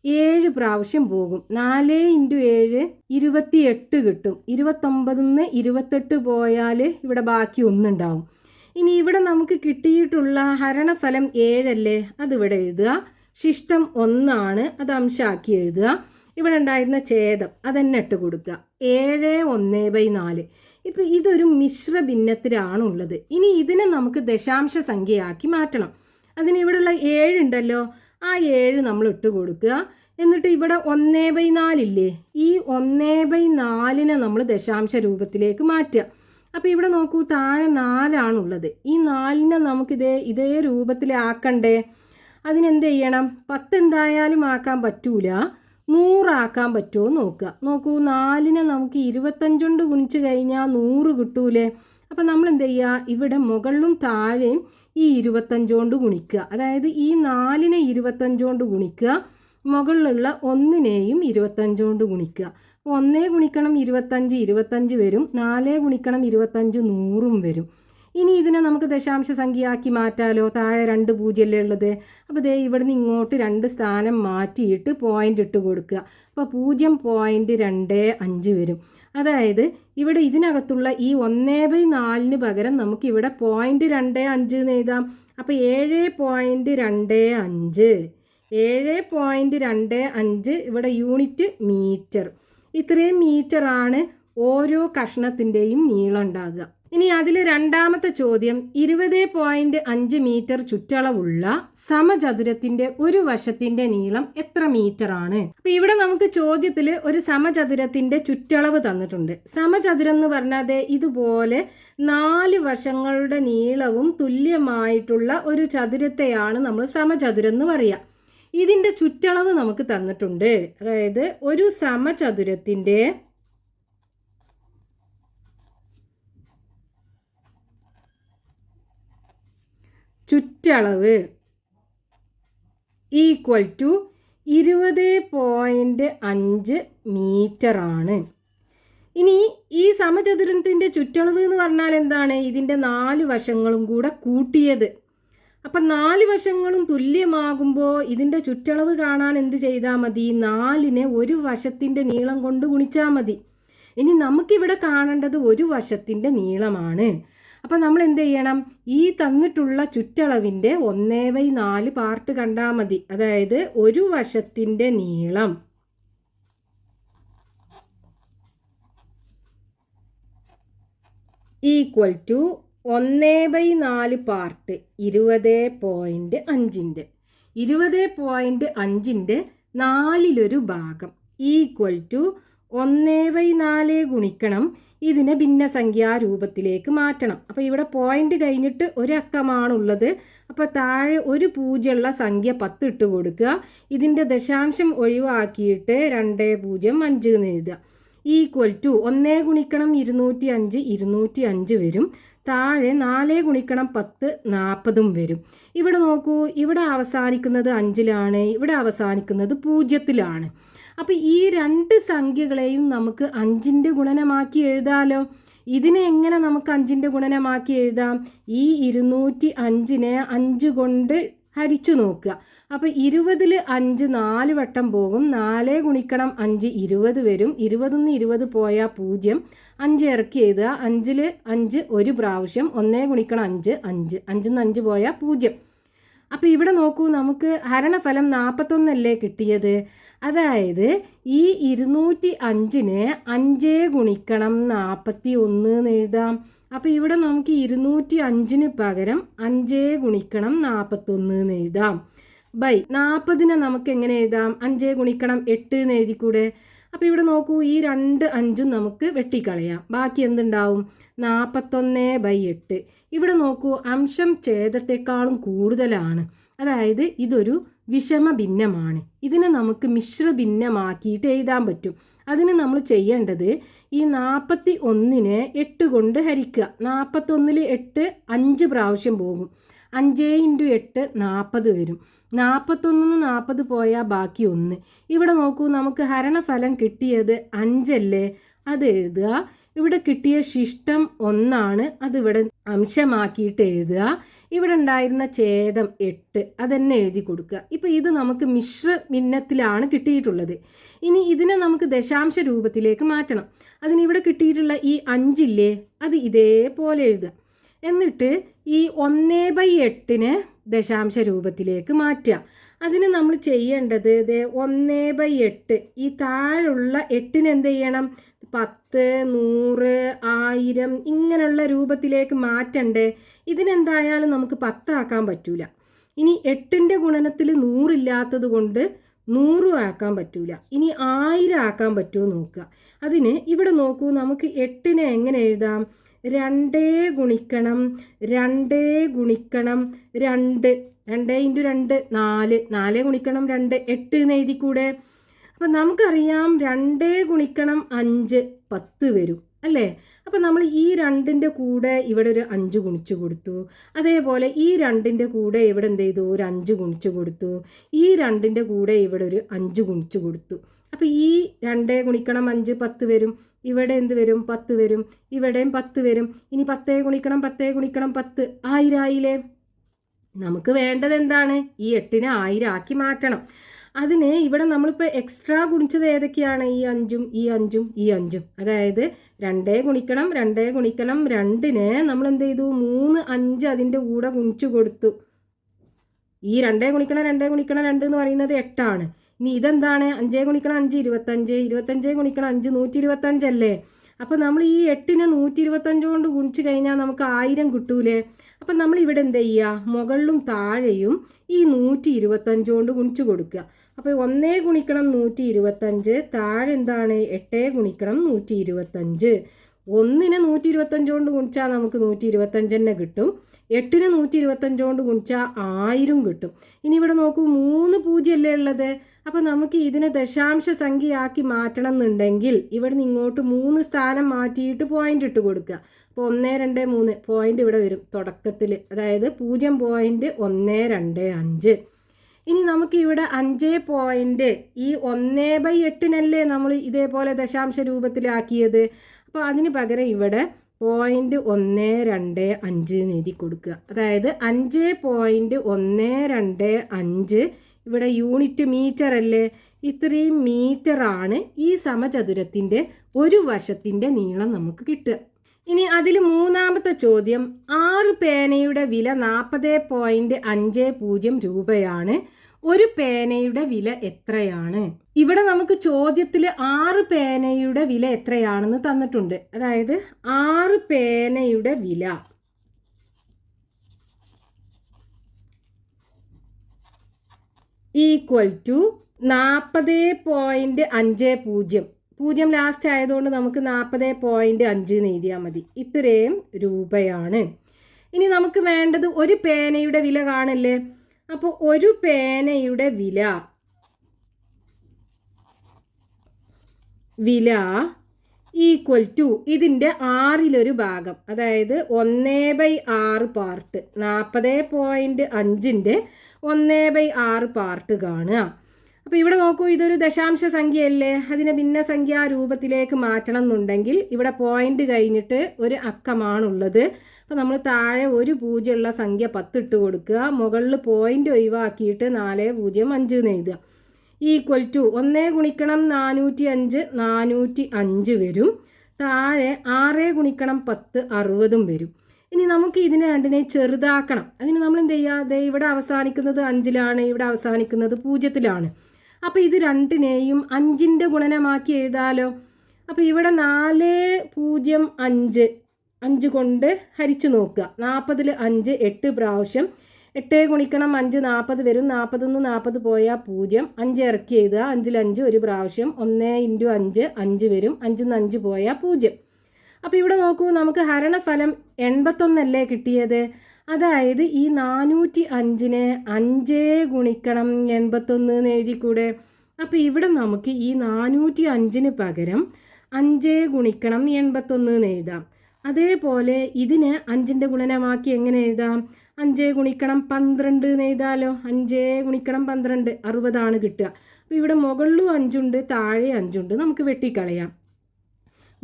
ഏഴ് പ്രാവശ്യം പോകും. നാല് ഇന്റു ഏഴ് ഇരുപത്തി എട്ട് കിട്ടും. ഇരുപത്തൊമ്പതിൽ നിന്ന് ഇരുപത്തെട്ട് പോയാൽ ഇവിടെ ബാക്കി ഒന്നുണ്ടാവും. ഇനി ഇവിടെ നമുക്ക് കിട്ടിയിട്ടുള്ള ഹരണഫലം ഏഴല്ലേ? അതിവിടെ എഴുതുക. ശിഷ്ടം ഒന്നാണ്. അത് അംശാക്കി എഴുതുക. ഇവിടെ ഉണ്ടായിരുന്ന ഛേദം അതന്നെ ഇട്ട് കൊടുക്കുക. ഏഴ് ഒന്ന് ബൈ നാല്. ഇപ്പം ഇതൊരു മിശ്ര ഭിന്നത്തിലാണുള്ളത്. ഇനി ഇതിനെ നമുക്ക് ദശാംശ സംഖ്യയാക്കി മാറ്റണം. അതിന് ഇവിടെയുള്ള ഏഴുണ്ടല്ലോ ആ ഏഴ് നമ്മൾ ഇട്ട് കൊടുക്കുക. എന്നിട്ട് ഇവിടെ ഒന്നേ ബൈ നാലില്ലേ? ഈ ഒന്നേ ബൈ നാലിനെ നമ്മൾ ദശാംശ രൂപത്തിലേക്ക് മാറ്റുക. അപ്പോൾ ഇവിടെ നോക്കൂ താഴെ നാലാണുള്ളത്. ഈ നാലിനെ നമുക്കിതേ ഇതേ രൂപത്തിലാക്കണ്ടേ അതിനെന്ത് ചെയ്യണം? പത്ത് എന്തായാലും ആക്കാൻ പറ്റൂല. നൂറാക്കാൻ പറ്റുമോ നോക്കുക. നോക്കൂ നാലിനെ നമുക്ക് ഇരുപത്തഞ്ചുകൊണ്ട് ഗുണിച്ച് കഴിഞ്ഞാൽ നൂറ് കിട്ടൂലേ? അപ്പം നമ്മൾ എന്ത് ചെയ്യുക? ഇവിടെ മുകളിലും താഴെയും ഈ ഇരുപത്തഞ്ചുകൊണ്ട് ഗുണിക്കുക. അതായത് ഈ നാലിനെ ഇരുപത്തഞ്ചുകൊണ്ട് ഗുണിക്കുക. മുകളിലുള്ള ഒന്നിനെയും ഇരുപത്തഞ്ചുകൊണ്ട് ഗുണിക്കുക. അപ്പോൾ ഒന്നേ ഗുണിക്കണം ഇരുപത്തഞ്ച് ഇരുപത്തഞ്ച് വരും നാലേ ഗുണിക്കണം ഇരുപത്തഞ്ച് നൂറും വരും. ഇനി ഇതിനെ നമുക്ക് ദശാംശ സംഖ്യയാക്കി മാറ്റാലോ? താഴെ രണ്ട് പൂജ്യമല്ലേ ഉള്ളത്? അപ്പോൾ ദേ ഇവിടുന്ന് ഇങ്ങോട്ട് രണ്ട് സ്ഥാനം മാറ്റിയിട്ട് പോയിന്റ് ഇട്ട് കൊടുക്കുക. അപ്പോൾ പൂജ്യം പോയിന്റ് രണ്ട് അഞ്ച് വരും. അതായത് ഇവിടെ ഇതിനകത്തുള്ള ഈ ഒന്നേ ബൈ നാലിന് പകരം നമുക്ക് ഇവിടെ പോയിന്റ് രണ്ട് അഞ്ച് എന്ന് എഴുതാം. അപ്പോൾ ഏഴ് പോയിന്റ് രണ്ട് അഞ്ച്. ഏഴ് പോയിന്റ് രണ്ട് അഞ്ച് ഇവിടെ യൂണിറ്റ് മീറ്റർ ഇത്രയും മീറ്ററാണ് ഓരോ കഷ്ണത്തിന്റെയും നീളം ഉണ്ടാകുക ഇനി അതിൽ രണ്ടാമത്തെ ചോദ്യം ഇരുപത് പോയിന്റ് അഞ്ച് മീറ്റർ ചുറ്റളവുള്ള സമചതുരത്തിന്റെ ഒരു വശത്തിന്റെ നീളം എത്ര മീറ്റർ ആണ് അപ്പൊ ഇവിടെ നമുക്ക് ചോദ്യത്തിൽ ഒരു സമചതുരത്തിന്റെ ചുറ്റളവ് തന്നിട്ടുണ്ട്. സമചതുരം എന്ന് പറഞ്ഞാൽ ഇതുപോലെ നാല് വശങ്ങളുടെ നീളവും തുല്യമായിട്ടുള്ള ഒരു ചതുരത്തെയാണ് നമ്മൾ സമചതുരം എന്ന് പറയുക ഇതിന്റെ ചുറ്റളവ് നമുക്ക് തന്നിട്ടുണ്ട്. അതായത് ഒരു സമചതുരത്തിന്റെ ചുറ്റളവ് ഈക്വൽ ടു ഇരുപത് പോയിന്റ് അഞ്ച് മീറ്റർ ആണ്. ഇനി ഈ സമചതുരത്തിന്റെ ചുറ്റളവ് എന്ന് പറഞ്ഞാൽ എന്താണ്? ഇതിന്റെ നാല് വശങ്ങളും കൂടെ കൂട്ടിയത്. അപ്പം നാല് വശങ്ങളും തുല്യമാകുമ്പോൾ ഇതിന്റെ ചുറ്റളവ് കാണാൻ എന്ത് ചെയ്താൽ മതി? നാലിനെ ഒരു വശത്തിന്റെ നീളം കൊണ്ട് ഗുണിച്ചാൽ മതി. ഇനി നമുക്കിവിടെ കാണേണ്ടത് ഒരു വശത്തിന്റെ നീളമാണ്. അപ്പം നമ്മൾ എന്ത് ചെയ്യണം? ഈ തന്നിട്ടുള്ള ചുറ്റളവിന്റെ ഒന്നേ ബൈ നാല് പാർട്ട് കണ്ടാൽ മതി. അതായത് ഒരു വശത്തിന്റെ നീളം. ഈക്വൽ ടു ഒന്നേ ബൈ നാല് പാർട്ട് ഇരുപത് പോയിന്റ് അഞ്ചിന്റെ. ഇരുപത് പോയിന്റ് അഞ്ചിന്റെ നാലിലൊരു ഭാഗം. ഈക്വൽ ടു ഒന്നേ ബൈ നാല് ഗുണിക്കണം. ഇതിനെ ഭിന്നസംഖ്യാ രൂപത്തിലേക്ക് മാറ്റണം. അപ്പോൾ ഇവിടെ പോയിന്റ് കഴിഞ്ഞിട്ട് ഒരക്കമാണുള്ളത്. അപ്പോൾ താഴെ ഒരു പൂജ്യമുള്ള സംഖ്യ പത്ത് ഇട്ട് കൊടുക്കുക. ഇതിന്റെ ദശാംശം ഒഴിവാക്കിയിട്ട് രണ്ട് പൂജ്യം അഞ്ച് എന്ന് എഴുതുക. ഈക്വൽ ടു ഒന്നേ ഗുണിക്കണം ഇരുന്നൂറ്റി അഞ്ച് ഇരുന്നൂറ്റി അഞ്ച് വരും. താഴെ നാല് ഗുണിക്കണം പത്ത് നാൽപ്പതും വരും. ഇവിടെ നോക്കൂ ഇവിടെ അവസാനിക്കുന്നത് അഞ്ചിലാണ് ഇവിടെ അവസാനിക്കുന്നത് പൂജ്യത്തിലാണ്. അപ്പോൾ ഈ രണ്ട് സംഖ്യകളെയും നമുക്ക് അഞ്ചിന്റെ ഗുണനമാക്കി എഴുതാലോ? ഇതിനെ എങ്ങനെ നമുക്ക് അഞ്ചിന്റെ ഗുണനമാക്കി എഴുതാം? ഈ ഇരുന്നൂറ്റി അഞ്ചിനെ അഞ്ച് കൊണ്ട് ഹരിച്ചു നോക്കുക. അപ്പോൾ ഇരുപതിൽ അഞ്ച് നാല് വട്ടം പോകും. നാല് ഗുണിക്കണം അഞ്ച് ഇരുപത് വരും. ഇരുപതിന്ന് ഇരുപത് പോയാൽ പൂജ്യം. അഞ്ച് ഇറക്കി എഴുതുക. അഞ്ചിൽ അഞ്ച് ഒരു പ്രാവശ്യം. ഒന്നേ ഗുണിക്കണം അഞ്ച് അഞ്ച്. അഞ്ചിന്ന് അഞ്ച് പോയാൽ പൂജ്യം. അപ്പോൾ ഇവിടെ നോക്കൂ നമുക്ക് ഹരണഫലം നാൽപ്പത്തൊന്നല്ലേ കിട്ടിയത്? അതായത് ഈ ഇരുന്നൂറ്റി അഞ്ചിന് അഞ്ച് ഗുണിക്കണം നാൽപ്പത്തി ഒന്ന് എന്ന് എഴുതാം. അപ്പോൾ ഇവിടെ നമുക്ക് ഇരുന്നൂറ്റി അഞ്ചിന് പകരം അഞ്ച് ഗുണിക്കണം നാൽപ്പത്തൊന്ന് എന്ന് എഴുതാം. ബൈ. നാൽപ്പതിനെ നമുക്ക് എങ്ങനെ എഴുതാം? അഞ്ച് ഗുണിക്കണം എട്ട് എന്ന് എഴുതിക്കൂടെ? അപ്പോൾ ഇവിടെ നോക്കൂ ഈ രണ്ട് അഞ്ചും നമുക്ക് വെട്ടിക്കളയാം. ബാക്കി എന്തുണ്ടാവും? നാൽപ്പത്തൊന്ന് ബൈ എട്ട്. ഇവിടെ നോക്കൂ അംശം ഛേദത്തെക്കാളും കൂടുതലാണ്. അതായത് ഇതൊരു വിഷമ ഭിന്നമാണ് ഇതിനെ നമുക്ക് മിശ്ര ഭിന്നമാക്കിയിട്ട് എഴുതാൻ പറ്റും. അതിന് നമ്മൾ ചെയ്യേണ്ടത് ഈ നാൽപ്പത്തി ഒന്നിനെ എട്ട് കൊണ്ട് ഹരിക്കുക. നാൽപ്പത്തൊന്നിൽ എട്ട് അഞ്ച് പ്രാവശ്യം പോകും. അഞ്ച് ഇന്റു എട്ട് നാൽപ്പത് വരും. നാൽപ്പത്തൊന്നിന് നാൽപ്പത് പോയാൽ ബാക്കി ഒന്ന്. ഇവിടെ നോക്കൂ നമുക്ക് ഹരണഫലം കിട്ടിയത് അഞ്ചല്ലേ? അത് എഴുതുക. ഇവിടെ കിട്ടിയ ശിഷ്ടം ഒന്നാണ് അതിവിടെ അംശമാക്കിയിട്ട് എഴുതുക. ഇവിടെ ഉണ്ടായിരുന്ന ഛേദം എട്ട് അതെന്നെ എഴുതി കൊടുക്കുക. ഇപ്പം ഇത് നമുക്ക് മിശ്ര ഭിന്നത്തിലാണ് കിട്ടിയിട്ടുള്ളത്. ഇനി ഇതിനെ നമുക്ക് ദശാംശ രൂപത്തിലേക്ക് മാറ്റണം. അതിന് ഇവിടെ കിട്ടിയിട്ടുള്ള ഈ അഞ്ചില്ലേ? അത് ഇതേപോലെ എഴുതുക. എന്നിട്ട് ഈ ഒന്നേ ബൈ എട്ടിനെ ദശാംശ രൂപത്തിലേക്ക് മാറ്റുക. അതിന് നമ്മൾ ചെയ്യേണ്ടത് ഇത് ഒന്ന് ബൈ എട്ട്. ഈ താഴെയുള്ള എട്ടിന് എന്ത് ചെയ്യണം? പത്ത് നൂറ് ആയിരം ഇങ്ങനെയുള്ള രൂപത്തിലേക്ക് മാറ്റണ്ടേ. ഇതിനെന്തായാലും നമുക്ക് പത്താക്കാൻ പറ്റൂല. ഇനി എട്ടിന്റെ ഗുണനത്തിൽ നൂറില്ലാത്തത് കൊണ്ട് നൂറും ആക്കാൻ പറ്റൂല. ഇനി ആയിരം ആക്കാൻ പറ്റുമോ നോക്കുക. അതിന് ഇവിടെ നോക്കൂ നമുക്ക് എട്ടിനെ എങ്ങനെ എഴുതാം? രണ്ടേ ഗുണിക്കണം രണ്ടേ ഗുണിക്കണം രണ്ട്. രണ്ട് ഇന്റു രണ്ട് നാല്. നാല് ഗുണിക്കണം രണ്ട്. എട്ട് എന്ന് എഴുതിക്കൂടെ? അപ്പം നമുക്കറിയാം രണ്ടേ ഗുണിക്കണം അഞ്ച്. പത്ത് വരും അല്ലേ? അപ്പം നമ്മൾ ഈ രണ്ടിന്റെ കൂടെ ഇവിടെ ഒരു അഞ്ച് ഗുണിച്ചു കൊടുത്തു. അതേപോലെ ഈ രണ്ടിന്റെ കൂടെ ഇവിടെ എന്ത് ചെയ്തു? ഒരു അഞ്ച് ഗുണിച്ചു കൊടുത്തു. ഈ രണ്ടിന്റെ കൂടെ ഇവിടെ ഒരു അഞ്ച് ഗുണിച്ചു കൊടുത്തു. അപ്പോൾ ഈ രണ്ടേ ഗുണിക്കണം അഞ്ച് പത്ത് വരും. ഇവിടെ എന്ത് വരും? പത്ത് വരും. ഇവിടെയും പത്ത് വരും. ഇനി പത്തേ ഗുണിക്കണം പത്തേ ഗുണിക്കണം പത്ത്. ആയിരായില്ലേ? നമുക്ക് വേണ്ടത് എന്താണ്? ഈ എട്ടിനെ ആയിരം ആക്കി മാറ്റണം. അതിനെ ഇവിടെ നമ്മളിപ്പോൾ എക്സ്ട്രാ ഗുണിച്ചത് ഏതൊക്കെയാണ്? ഈ അഞ്ചും ഈ അഞ്ചും ഈ അഞ്ചും. അതായത് രണ്ടേ ഗുണിക്കണം രണ്ടേ ഗുണിക്കണം രണ്ടിന് നമ്മൾ എന്ത് ചെയ്തു? മൂന്ന് അഞ്ച് അതിന്റെ കൂടെ ഗുണിച്ചു കൊടുത്തു. ഈ രണ്ടേ ഗുണിക്കണം രണ്ടേ ഗുണിക്കണം രണ്ട് എന്ന് പറയുന്നത് എട്ടാണ്. ഇനി ഇതെന്താണ്? അഞ്ചേ ഗുണിക്കണം അഞ്ച് ഇരുപത്തഞ്ച് ഇരുപത്തഞ്ചേ ഗുണിക്കണം അഞ്ച് നൂറ്റി ഇരുപത്തഞ്ചല്ലേ അപ്പോൾ നമ്മൾ ഈ എട്ടിനെ നൂറ്റി ഇരുപത്തഞ്ച് കൊണ്ട് ഗുണിച്ച് കഴിഞ്ഞാൽ നമുക്ക് ആയിരം കിട്ടൂലേ? അപ്പം നമ്മൾ ഇവിടെ എന്ത് ചെയ്യുക? മുകളിലും താഴെയും ഈ നൂറ്റി ഇരുപത്തഞ്ച് കൊണ്ട് ഗുണിച്ച് കൊടുക്കുക. അപ്പോൾ ഒന്നേ ഗുണിക്കണം നൂറ്റി ഇരുപത്തഞ്ച് താഴെ എന്താണ്? എട്ടേ ഗുണിക്കണം നൂറ്റി ഇരുപത്തഞ്ച് ഒന്നിനെ നൂറ്റി ഇരുപത്തഞ്ച് കൊണ്ട് ഗുണിച്ചാൽ നമുക്ക് നൂറ്റി ഇരുപത്തഞ്ച് തന്നെ കിട്ടും. എട്ടിന് നൂറ്റി ഇരുപത്തഞ്ച് കൊണ്ട് ഗുണിച്ചാൽ ആയിരം കിട്ടും. ഇനി ഇവിടെ നോക്കൂ മൂന്ന് പൂജ്യമല്ലേ ഉള്ളത്? അപ്പോൾ നമുക്ക് ഇതിനെ ദശാംശ സംഖ്യയാക്കി മാറ്റണം എന്നുണ്ടെങ്കിൽ ഇവിടെ നിന്ന് ഇങ്ങോട്ട് മൂന്ന് സ്ഥാനം മാറ്റിയിട്ട് പോയിന്റ് ഇട്ട് കൊടുക്കുക. അപ്പോൾ ഒന്ന് രണ്ട് മൂന്ന് പോയിന്റ് ഇവിടെ വരും തുടക്കത്തിൽ അതായത് പൂജ്യം പോയിന്റ് ഒന്ന് രണ്ട് അഞ്ച്. ഇനി നമുക്ക് ഇവിടെ അഞ്ച് പോയിന്റ് ഈ ഒന്ന് ബൈ എട്ടിനല്ലേ നമ്മൾ ഇതേപോലെ ദശാംശ രൂപത്തിലാക്കിയത്? അപ്പോൾ അതിന് പകരം ഇവിടെ പോയിന്റ് ഒന്ന് രണ്ട് അഞ്ച് എഴുതി കൊടുക്കുക. അതായത് അഞ്ച് പോയിന്റ് ഒന്ന് രണ്ട് അഞ്ച്. ഇവിടെ യൂണിറ്റ് മീറ്റർ അല്ലേ? ഇത്രയും മീറ്റർ ആണ് ഈ സമചതുരത്തിന്റെ ഒരു വശത്തിന്റെ നീളം നമുക്ക് കിട്ടുക. ഇനി അതിൽ മൂന്നാമത്തെ ചോദ്യം ആറ് പേനയുടെ വില നാൽപ്പത് പോയിന്റ് അഞ്ച് പൂജ്യം രൂപയാണ്. ഒരു പേനയുടെ വില എത്രയാണ്? ഇവിടെ നമുക്ക് ചോദ്യത്തിൽ ആറ് പേനയുടെ വില എത്രയാണെന്ന് തന്നിട്ടുണ്ട്. അതായത് ആറ് പേനയുടെ വില. ഈക്വൽ ടു നാൽപ്പത് പോയിന്റ് അഞ്ച് പൂജ്യം. പൂജ്യം ലാസ്റ്റ് ആയതുകൊണ്ട് നമുക്ക് നാൽപ്പത് പോയിന്റ് അഞ്ച് എഴുതിയാൽ മതി. ഇത്രയും രൂപയാണ്. ഇനി നമുക്ക് വേണ്ടത് ഒരു പേനയുടെ വില കാണില്ലേ? അപ്പോൾ ഒരു പേനയുടെ വില. വില ഈക്വൽ ടു ഇതിന്റെ ആറിലൊരു ഭാഗം. അതായത് ഒന്നേ ബൈ ആറ് പാർട്ട് നാൽപ്പത് പോയിന്റ് അഞ്ചിന്റെ ഒന്നേ ബൈ ആറ് പാർട്ട് കാണുക. അപ്പോൾ ഇവിടെ നോക്കൂ ഇതൊരു ദശാംശ സംഖ്യയല്ലേ? അതിനെ ഭിന്നസംഖ്യാ രൂപത്തിലേക്ക് മാറ്റണം എന്നുണ്ടെങ്കിൽ ഇവിടെ പോയിന്റ് കഴിഞ്ഞിട്ട് ഒരു അക്കമാണുള്ളത്. അപ്പോൾ നമ്മൾ താഴെ ഒരു പൂജ്യമുള്ള സംഖ്യ പത്തിട്ട് കൊടുക്കുക. മുകളിൽ പോയിന്റ് ഒഴിവാക്കിയിട്ട് നാല് പൂജ്യം അഞ്ച് എഴുതുക. ഈക്വൽ ടു ഒന്നേ ഗുണിക്കണം നാനൂറ്റി അഞ്ച് നാനൂറ്റി അഞ്ച് വരും. താഴെ ആറ് ഗുണിക്കണം പത്ത് അറുപതും വരും. ഇനി നമുക്ക് ഇതിനെ രണ്ടിനെ ചെറുതാക്കണം. അതിന് നമ്മൾ എന്ത് ചെയ്യുക? ഇവിടെ അവസാനിക്കുന്നത് അഞ്ചിലാണ് ഇവിടെ അവസാനിക്കുന്നത് പൂജ്യത്തിലാണ്. അപ്പോൾ ഇത് രണ്ടിനെയും അഞ്ചിന്റെ ഗുണനമാക്കി എഴുതാലോ. അപ്പോൾ ഇവിടെ നാല് പൂജ്യം അഞ്ച്. അഞ്ച് കൊണ്ട് ഹരിച്ചു നോക്കുക. നാൽപ്പതിൽ അഞ്ച് എട്ട് പ്രാവശ്യം. എട്ട് ഗുണിക്കണം അഞ്ച് നാൽപ്പത് വരും. നാൽപ്പതിൽ നിന്ന് നാൽപ്പത് പോയാൽ പൂജ്യം. അഞ്ച് ഇറക്കി എഴുതുക. അഞ്ചിൽ അഞ്ച് ഒരു പ്രാവശ്യം. ഒന്ന് ഇന്റു അഞ്ച് അഞ്ച് വരും. അഞ്ചിൽ നിന്ന് അഞ്ച് പോയാൽ പൂജ്യം. അപ്പോൾ ഇവിടെ നോക്കൂ നമുക്ക് ഹരണഫലം എൺപത്തൊന്നല്ലേ കിട്ടിയത്? അതായത് ഈ നാനൂറ്റി അഞ്ചിനെ അഞ്ചേ ഗുണിക്കണം എൺപത്തൊന്ന് എന്ന് എഴുതിക്കൂടെ? അപ്പോൾ ഇവിടെ നമുക്ക് ഈ നാനൂറ്റി അഞ്ചിന് പകരം അഞ്ചേ ഗുണിക്കണം എൺപത്തൊന്ന് എന്ന് എഴുതാം. അതേപോലെ ഇതിന് അഞ്ചിന്റെ ഗുണനമാക്കി എങ്ങനെ എഴുതാം? അഞ്ചേ ഗുണിക്കണം പന്ത്രണ്ട് എന്ന് എഴുതാലോ? അഞ്ചേ ഗുണിക്കണം പന്ത്രണ്ട് അറുപതാണ് കിട്ടുക. അപ്പോൾ ഇവിടെ മുകളിലും അഞ്ചുണ്ട് താഴെ അഞ്ചുണ്ട്. നമുക്ക് വെട്ടിക്കളയാം.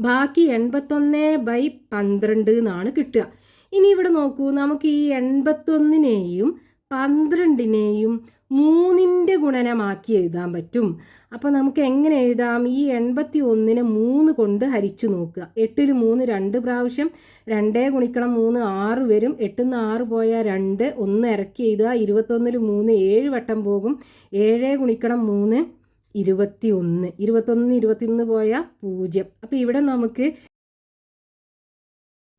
ബാക്കി എൺപത്തൊന്ന് ബൈ പന്ത്രണ്ട് എന്നാണ് കിട്ടുക. ഇനി ഇവിടെ നോക്കൂ നമുക്ക് ഈ എൺപത്തൊന്നിനെയും പന്ത്രണ്ടിനെയും മൂന്നിന്റെ ഗുണനമാക്കി എഴുതാൻ പറ്റും. അപ്പോൾ നമുക്ക് എങ്ങനെ എഴുതാം? ഈ എൺപത്തി ഒന്നിനെ മൂന്ന് കൊണ്ട് ഹരിച്ചു നോക്കുക. എട്ടിൽ മൂന്ന് രണ്ട് പ്രാവശ്യം രണ്ടേ ഗുണിക്കണം മൂന്ന് ആറ് വരും. എട്ടിൽ നിന്ന് ആറ് പോയാൽ രണ്ട്. ഒന്ന് ഇറക്കി എഴുതുക. ഇരുപത്തൊന്നിൽ മൂന്ന് ഏഴ് വട്ടം പോകും. ഏഴേ ഗുണിക്കണം മൂന്ന് ഇരുപത്തി ഒന്ന് ഇരുപത്തൊന്ന് ഇരുപത്തിയൊന്ന് പോയാൽ പൂജ്യം. അപ്പോൾ ഇവിടെ നമുക്ക്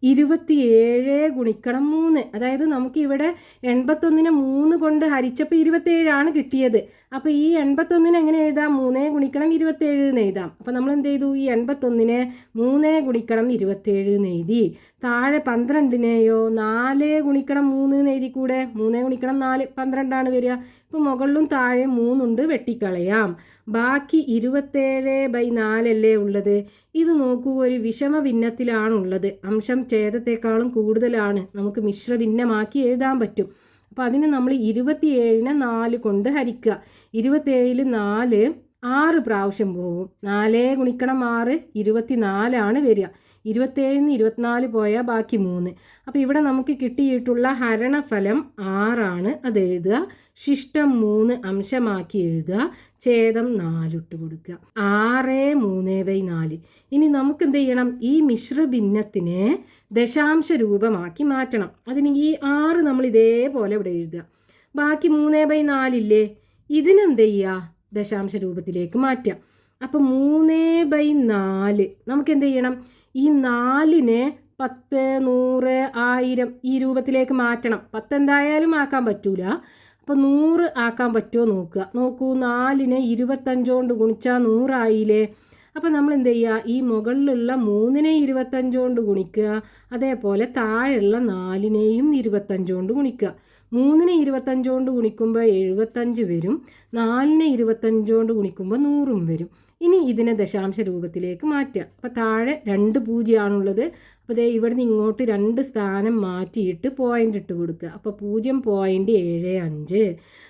ഇരുപത്തിയേഴ് ഗുണിക്കണം മൂന്ന്. അതായത് നമുക്കിവിടെ എൺപത്തൊന്നിനെ മൂന്ന് കൊണ്ട് ഹരിച്ചപ്പോൾ ഇരുപത്തേഴാണ് കിട്ടിയത്. അപ്പോൾ ഈ എൺപത്തൊന്നിനെ എങ്ങനെ എഴുതാം? മൂന്നേ ഗുണിക്കണം ഇരുപത്തേഴ് എന്ന് എഴുതാം. അപ്പോൾ നമ്മൾ എന്ത് ചെയ്തു? ഈ എൺപത്തൊന്നിനെ മൂന്നേ ഗുണിക്കണം ഇരുപത്തേഴ് എന്ന് എഴുതി. താഴെ പന്ത്രണ്ടിനെയോ നാല് ഗുണിക്കണം മൂന്ന് എഴുതി കൂടെ മൂന്നേ ഗുണിക്കണം നാല് പന്ത്രണ്ടാണ് വരിക. ഇപ്പോൾ മുകളിലും താഴെ മൂന്നുണ്ട് വെട്ടിക്കളയാം. ബാക്കി ഇരുപത്തേഴ് ബൈ നാലല്ലേ ഉള്ളത്? ഇത് നോക്കൂ ഒരു വിഷമ ഭിന്നത്തിലാണുള്ളത് അംശം ഛേദത്തെക്കാളും കൂടുതലാണ്. നമുക്ക് മിശ്ര ഭിന്നമാക്കി എഴുതാൻ പറ്റും. അപ്പോൾ അതിന് നമ്മൾ ഇരുപത്തിയേഴിനെ നാല് കൊണ്ട് ഹരിക്കുക. ഇരുപത്തേഴിൽ നാല് ആറ് പ്രാവശ്യം പോകും നാലേ ഗുണിക്കണം ആറ് ഇരുപത്തിനാലാണ് വരിക. ഇരുപത്തേഴിന് ഇരുപത്തിനാല് പോയ ബാക്കി മൂന്ന്. അപ്പോൾ ഇവിടെ നമുക്ക് കിട്ടിയിട്ടുള്ള ഹരണഫലം ആറാണ്. അത് എഴുതുക. ശിഷ്ടം മൂന്ന് അംശമാക്കി എഴുതുക. ഛേദം നാലിട്ട് കൊടുക്കുക. ആറ് മൂന്ന് ബൈ നാല്. ഇനി നമുക്ക് എന്ത് ചെയ്യണം? ഈ മിശ്ര ഭിന്നത്തിനെ ദശാംശ രൂപമാക്കി മാറ്റണം. അതിന് ഈ ആറ് നമ്മൾ ഇതേപോലെ ഇവിടെ എഴുതുക. ബാക്കി മൂന്ന് ബൈ നാലില്ലേ? ഇതിനെന്ത് ചെയ്യുക? ദശാംശ രൂപത്തിലേക്ക് മാറ്റുക. അപ്പം മൂന്ന് ബൈ നാല്. നമുക്ക് എന്ത് ചെയ്യണം? ഈ നാലിനെ പത്ത് നൂറ് ആയിരം ഈ രൂപത്തിലേക്ക് മാറ്റണം. പത്ത് എന്തായാലും ആക്കാൻ പറ്റൂല. അപ്പോൾ നൂറ് ആക്കാൻ പറ്റുമോ നോക്കുക. നോക്കൂ നാലിനെ ഇരുപത്തഞ്ചോണ്ട് ഗുണിച്ചാൽ നൂറായില്ലേ? അപ്പോൾ നമ്മൾ എന്ത് ചെയ്യുക? ഈ മുകളിലുള്ള മൂന്നിനെ ഇരുപത്തഞ്ചോണ്ട് ഗുണിക്കുക. അതേപോലെ താഴെയുള്ള നാലിനെയും ഇരുപത്തഞ്ചോണ്ട് ഗുണിക്കുക. മൂന്നിനെ ഇരുപത്തഞ്ചോണ്ട് ഗുണിക്കുമ്പോൾ എഴുപത്തഞ്ച് വരും. നാലിനെ ഇരുപത്തഞ്ചോണ്ട് ഗുണിക്കുമ്പോൾ നൂറും വരും. ഇനി ഇതിനെ ദശാംശ രൂപത്തിലേക്ക് മാറ്റുക. അപ്പോൾ താഴെ രണ്ട് പൂജ്യമാണുള്ളത്. അപ്പോൾ ദേ ഇവിടുന്ന് ഇങ്ങോട്ട് രണ്ട് സ്ഥാനം മാറ്റിയിട്ട് പോയിന്റ് ഇട്ട് കൊടുക്കുക. അപ്പോൾ പൂജ്യം പോയിന്റ് ഏഴ് അഞ്ച്.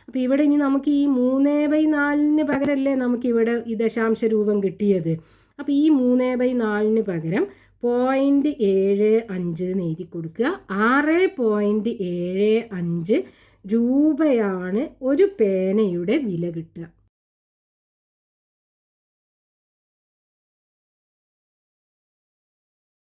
അപ്പോൾ ഇവിടെ ഇനി നമുക്ക് ഈ മൂന്ന് ബൈ നാലിന് പകരമല്ലേ നമുക്കിവിടെ ഈ ദശാംശ രൂപം കിട്ടിയത്. അപ്പോൾ ഈ മൂന്ന് ബൈ നാലിന് പകരം പോയിന്റ് ഏഴ് അഞ്ച് എന്ന് എഴുതി കൊടുക്കുക. ആറ് പോയിന്റ് ഏഴ് അഞ്ച് രൂപയാണ് ഒരു പേനയുടെ വില കിട്ടുക.